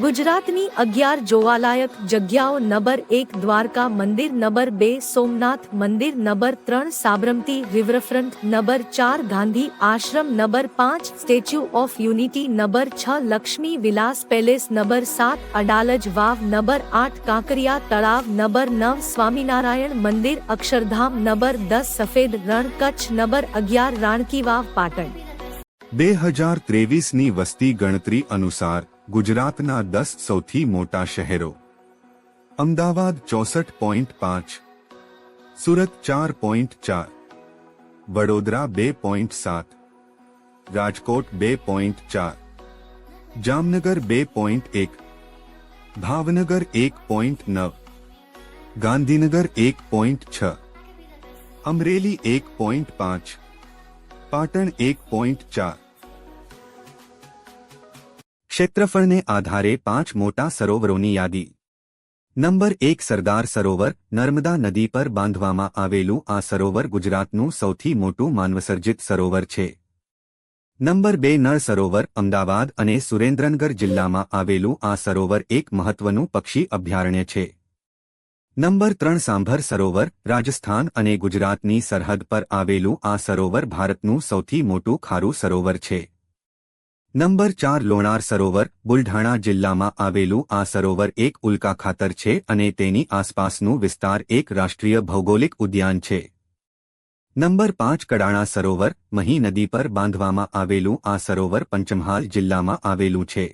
ગુજરાતની અગિયાર જોવાલાયક જગ્યાઓ નંબર એક દ્વારકા મંદિર, નંબર બે સોમનાથ મંદિર, નંબર ત્રણ સાબરમતી રિવરફ્રન્ટ નંબર ચાર ગાંધી આશ્રમ, નંબર પાંચ સ્ટેચ્યુ ઓફ યુનિટી, નંબર છ લક્ષ્મી વિલાસ પેલેસ, નંબર સાત અડાલજ વાવ, નંબર આઠ કાંકરિયા તળાવ, નંબર નવ સ્વામિનારાયણ મંદિર, અક્ષરધામ, નંબર દસ સફેદ રણ કચ્છ, નંબર અગિયાર રાણકી વાવ, પાટણ. બે હજાર ત્રેવીસની વસ્તી ગણતરી અનુસાર ગુજરાતના દસ સૌથી મોટા શહેરો. અમદાવાદ ચોસઠ પોઈન્ટ પાંચ. સુરત ચાર પોઈન્ટ ચાર. વડોદરા બે પોઈન્ટ સાત. રાજકોટ બે પોઈન્ટ ચાર. જામનગર બે પોઈન્ટ એક. ભાવનગર એક પોઈન્ટ નવ. ગાંધીનગર એક પોઈન્ટ છ. અમરેલી એક પોઈન્ટ પાંચ. પાટણ એક પોઈન્ટ ચાર. ક્ષેત્રફળને આધારે પાંચ મોટા સરોવરોની યાદી. નંબર એક સરદાર સરોવર, નર્મદા નદી પર બાંધવામાં આવેલું આ સરોવર ગુજરાતનું સૌથી મોટું માનવસર્જિત સરોવર છે. નંબર બે નળ સરોવર, અમદાવાદ અને સુરેન્દ્રનગર જિલ્લામાં આવેલું આ સરોવર એક મહત્વનું પક્ષી અભયારણ્ય છે. નંબર ત્રણ સાંભર સરોવર, રાજસ્થાન અને ગુજરાતની સરહદ પર આવેલું આ સરોવર ભારતનું સૌથી મોટું ખારું સરોવર છે. નંબર ચાર લોણાર સરોવર, બુલઢાણા જિલ્લામાં આવેલું આ સરોવર એક ઉલ્કા ખાતર છે અને તેની આસપાસનું વિસ્તાર એક રાષ્ટ્રીય ભૌગોલિક ઉદ્યાન છે. નંબર પાંચ કડાણા સરોવર, મહી નદી પર બાંધવામાં આવેલું આ સરોવર પંચમહાલ જિલ્લામાં આવેલું છે.